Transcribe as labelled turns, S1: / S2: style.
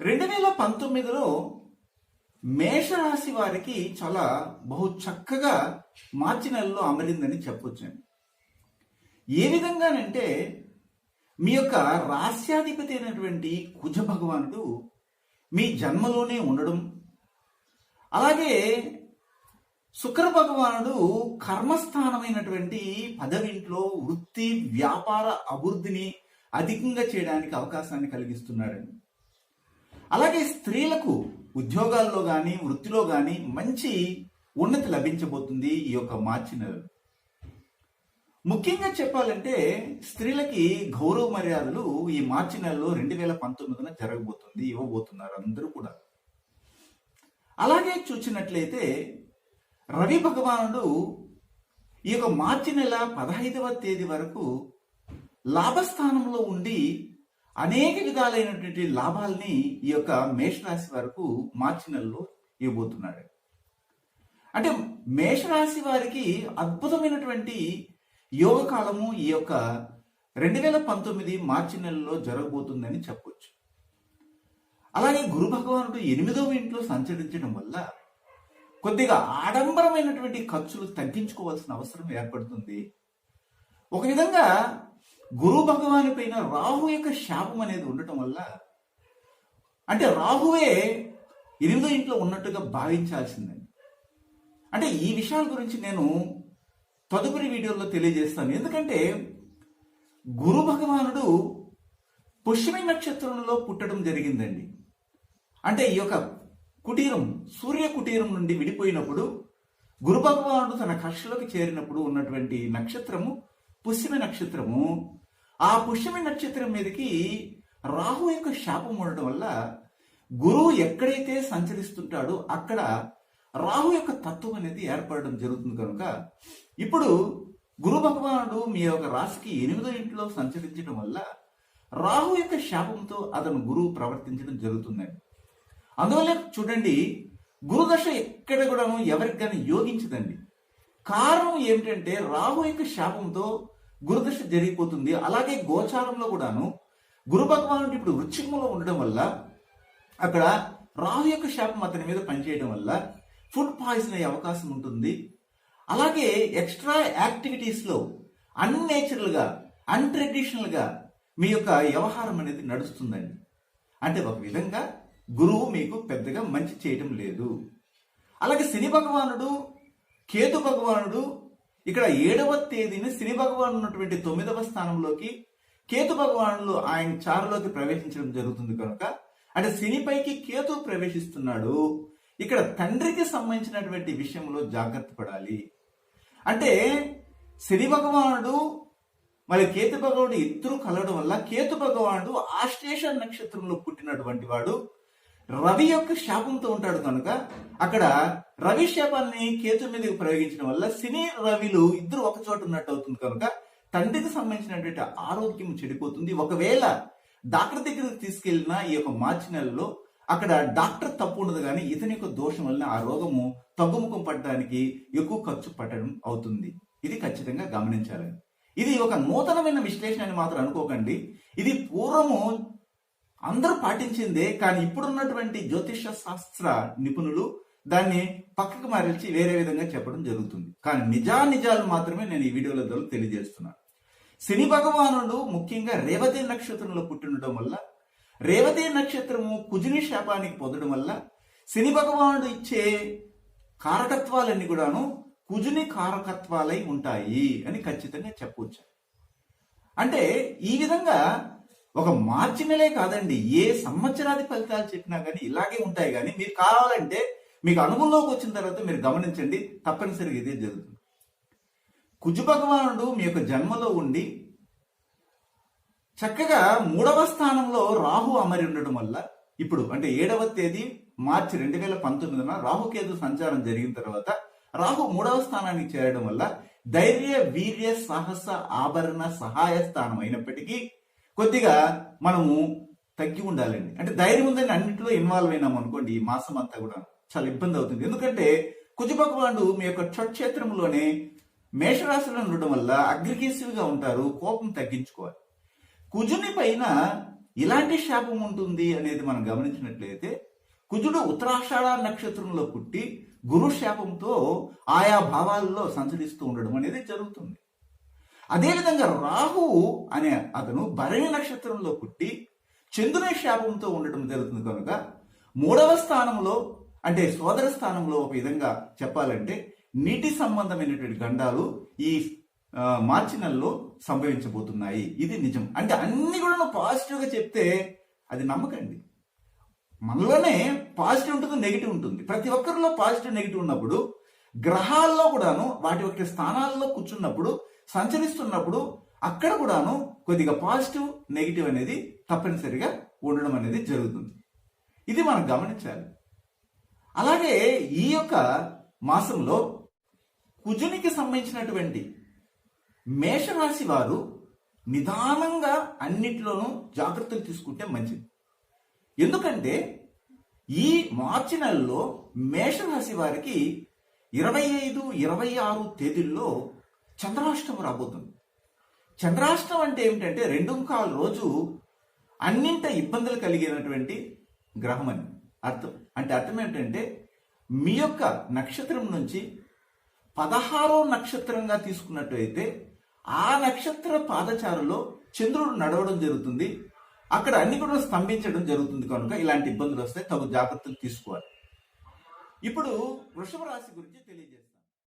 S1: రెండు వేల పంతొమ్మిదిలో మేషరాశి వారికి చాలా బహు చక్కగా మార్చి నెలలో అమరిందని చెప్పొచ్చండి. ఏ విధంగానంటే మీ యొక్క రాస్యాధిపతి అయినటువంటి కుజ భగవానుడు మీ జన్మలోనే ఉండడం అలాగే శుక్ర భగవానుడు కర్మస్థానమైనటువంటి పదవింట్లో వృత్తి వ్యాపార అభివృద్ధిని అధికంగా చేయడానికి అవకాశాన్ని కలిగిస్తున్నాడండి. అలాగే స్త్రీలకు ఉద్యోగాల్లో కానీ వృత్తిలో కానీ మంచి ఉన్నతి లభించబోతుంది ఈ యొక్క మార్చి నెలలో ముఖ్యంగా చెప్పాలంటే స్త్రీలకి గౌరవ మర్యాదలు ఈ మార్చి నెలలో రెండు వేల పంతొమ్మిదిన జరగబోతుంది ఇవ్వబోతున్నారు అందరూ కూడా. అలాగే చూసినట్లయితే రవి భగవానుడు ఈ యొక్క మార్చి నెల పదహైదవ తేదీ వరకు లాభస్థానంలో ఉండి అనేక విధాలైనటువంటి లాభాల్ని ఈ యొక్క మేషరాశి వరకు మార్చి నెలలో ఇవ్వబోతున్నాడు. అంటే మేషరాశి వారికి అద్భుతమైనటువంటి యోగ కాలము ఈ యొక్క రెండు వేల పంతొమ్మిది మార్చి నెలలో జరగబోతుందని చెప్పొచ్చు. అలాగే గురు భగవానుడు ఎనిమిదవ ఇంట్లో సంచరించడం వల్ల కొద్దిగా ఆడంబరమైనటువంటి ఖర్చులు తగ్గించుకోవాల్సిన అవసరం ఏర్పడుతుంది. ఒక విధంగా గురు భగవాని పైన రాహు యొక్క శాపం అనేది ఉండటం వల్ల అంటే రాహువే ఎనిమిదో ఇంట్లో ఉన్నట్టుగా భావించాల్సిందండి అంటే ఈ విషయాల గురించి నేను తదుపరి వీడియోలో తెలియజేస్తాను. ఎందుకంటే గురు భగవానుడు పుష్యమి నక్షత్రంలో పుట్టడం జరిగిందండి. అంటే ఈ యొక్క కుటీరం సూర్య కుటీరం నుండి విడిపోయినప్పుడు గురు భగవానుడు తన కక్షలోకి చేరినప్పుడు ఉన్నటువంటి నక్షత్రము పుష్యమి నక్షత్రము ఆ పుష్యమి నక్షత్రం మీదకి రాహు యొక్క శాపం ఉండడం వల్ల గురువు ఎక్కడైతే సంచరిస్తుంటాడో అక్కడ రాహు యొక్క తత్వం అనేది ఏర్పడడం జరుగుతుంది కనుక ఇప్పుడు గురు భగవానుడు మీ యొక్క రాశికి ఎనిమిదో ఇంట్లో సంచరించడం వల్ల రాహు యొక్క శాపంతో అతను గురువు ప్రవర్తించడం జరుగుతుందండి అందువల్ల చూడండి గురుదశ ఎక్కడ కూడాను ఎవరికి కానీ యోగించదండి. కారణం ఏమిటంటే రాహు యొక్క శాపంతో గురుదృష్టి జరిగిపోతుంది. అలాగే గోచారంలో కూడాను గురు భగవానుడు ఇప్పుడు వృచ్చికంలో ఉండడం వల్ల అక్కడ రాహు యొక్క శాపం అతని మీద పనిచేయడం వల్ల ఫుడ్ పాయిజన్ అయ్యే అవకాశం ఉంటుంది. అలాగే ఎక్స్ట్రా యాక్టివిటీస్లో అన్నేచురల్గా అన్ట్రెడిషనల్గా మీ యొక్క వ్యవహారం అనేది నడుస్తుందండి. అంటే ఒక విధంగా గురువు మీకు పెద్దగా మంచి చేయటం లేదు. అలాగే శని భగవానుడు కేతు భగవానుడు ఇక్కడ ఏడవ తేదీని శని భగవాన్ ఉన్నటువంటి తొమ్మిదవ స్థానంలోకి కేతు భగవానులు ఆయన చారులోకి ప్రవేశించడం జరుగుతుంది కనుక అంటే శనిపైకి కేతు ప్రవేశిస్తున్నాడు. ఇక్కడ తండ్రికి సంబంధించినటువంటి విషయంలో జాగ్రత్త పడాలి. అంటే శని భగవానుడు మరి కేతు భగవానుడు ఇద్దరు కలవడం వల్ల కేతు భగవానుడు ఆశ్లేష నక్షత్రంలో పుట్టినటువంటి వాడు. రవి యొక్క శాపంతో ఉంటాడు కనుక అక్కడ రవి శాపాన్ని కేతు మీదకి ప్రయోగించడం వల్ల సినీ రవిలు ఇద్దరు ఒక చోట ఉన్నట్టు అవుతుంది కనుక తండ్రికి సంబంధించినటువంటి ఆరోగ్యం చెడిపోతుంది. ఒకవేళ డాక్టర్ దగ్గరికి తీసుకెళ్ళిన ఈ యొక్క మార్చి నెలలో అక్కడ డాక్టర్ తప్పు ఉండదు కానీ ఇతని యొక్క దోషం వలన ఆ రోగము తగ్గుముఖం పడడానికి ఎక్కువ ఖర్చు పట్టడం అవుతుంది. ఇది ఖచ్చితంగా గమనించాలి. ఇది ఒక నూతనమైన విశ్లేషణ అని మాత్రం అనుకోకండి. ఇది పూర్వము అందరూ పాటించిందే కానీ ఇప్పుడున్నటువంటి జ్యోతిష శాస్త్ర నిపుణులు దాన్ని పక్కకు మరల్చి వేరే విధంగా చెప్పడం జరుగుతుంది. కానీ నిజా నిజాలు మాత్రమే నేను ఈ వీడియోల ద్వారా తెలియజేస్తున్నాను. శని భగవానుడు ముఖ్యంగా రేవతి నక్షత్రంలో పుట్టినడం వల్ల రేవతి నక్షత్రము కుజుని శాపానికి పొందడం వల్ల శని భగవానుడు ఇచ్చే కారకత్వాలన్నీ కూడాను కుజుని కారకత్వాలై ఉంటాయి అని ఖచ్చితంగా చెప్పవచ్చు అంటే ఈ విధంగా ఒక మార్చి నెలే కాదండి. ఏ సంవత్సరాది ఫలితాలు చెప్పినా కానీ ఇలాగే ఉంటాయి కానీ మీరు కావాలంటే మీకు అనుభవంలోకి వచ్చిన తర్వాత మీరు గమనించండి. తప్పనిసరిగా ఇదే జరుగుతుంది. కుజు భగవానుడు మీ యొక్క జన్మలో ఉండి చక్కగా మూడవ స్థానంలో రాహు అమరి ఉండడం వల్ల ఇప్పుడు అంటే ఏడవ తేదీ మార్చి రెండు వేల పంతొమ్మిదిన రాహుకేతు సంచారం జరిగిన తర్వాత రాహు మూడవ స్థానానికి చేరడం వల్ల ధైర్య వీర్య సాహస ఆభరణ సహాయ స్థానం అయినప్పటికీ కొద్దిగా మనము తగ్గి ఉండాలండి. అంటే ధైర్యం ఉందని అన్నింటిలో ఇన్వాల్వ్ అయినాం అనుకోండి ఈ మాసం అంతా కూడా చాలా ఇబ్బంది అవుతుంది. ఎందుకంటే కుజ మీ యొక్క క్షేత్రంలోనే మేషరాశిలో ఉండడం వల్ల అగ్రిగేసివ్గా ఉంటారు కోపం తగ్గించుకోవాలి. కుజుని పైన ఇలాంటి శాపం ఉంటుంది అనేది మనం గమనించినట్లయితే కుజుడు ఉత్తరాషాఢ నక్షత్రంలో పుట్టి గురు శాపంతో ఆయా భావాల్లో సంచరిస్తూ ఉండడం అనేది జరుగుతుంది. అదేవిధంగా రాహువు అనే అతను భరణి నక్షత్రంలో పుట్టి చంద్రుని శాపంతో ఉండటం జరుగుతుంది కనుక మూడవ స్థానంలో అంటే సోదర స్థానంలో ఒక విధంగా చెప్పాలంటే నీటి సంబంధమైనటువంటి గండాలు ఈ మార్చి నెలలో సంభవించబోతున్నాయి. ఇది నిజం. అంటే అన్ని కూడా పాజిటివ్గా చెప్తే అది నమ్మకండి. మనలోనే పాజిటివ్ ఉంటుంది నెగిటివ్ ఉంటుంది. ప్రతి ఒక్కరిలో పాజిటివ్ నెగిటివ్ ఉన్నప్పుడు గ్రహాల్లో కూడాను వాటి యొక్క స్థానాల్లో కూర్చున్నప్పుడు సంచరిస్తున్నప్పుడు అక్కడ కూడాను కొద్దిగా పాజిటివ్ నెగిటివ్ అనేది తప్పనిసరిగా ఉండడం అనేది జరుగుతుంది. ఇది మనం గమనించాలి. అలాగే ఈ యొక్క మాసంలో కుజునికి సంబంధించినటువంటి మేషరాశి వారు నిదానంగా అన్నిట్లోనూ జాగ్రత్తలు తీసుకుంటే మంచిది. ఎందుకంటే ఈ మార్చి నెలలో మేషరాశి వారికి ఇరవై ఐదు ఇరవై ఆరు తేదీల్లో చంద్రాష్టం రాబోతుంది. చంద్రాష్టం అంటే ఏమిటంటే రెండు కాల రోజు అన్నింట ఇబ్బందులు కలిగినటువంటి గ్రహం అని అర్థం. అంటే అర్థం ఏంటంటే మీ యొక్క నక్షత్రం నుంచి పదహారో నక్షత్రంగా తీసుకున్నట్టయితే ఆ నక్షత్ర పాదచారులో చంద్రుడు నడవడం జరుగుతుంది. అక్కడ అన్ని కూడా స్తంభించడం జరుగుతుంది కనుక ఇలాంటి ఇబ్బందులు వస్తే తగు జాగ్రత్తలు తీసుకోవాలి. ఇప్పుడు వృషభ రాశి గురించి తెలియజేస్తాను.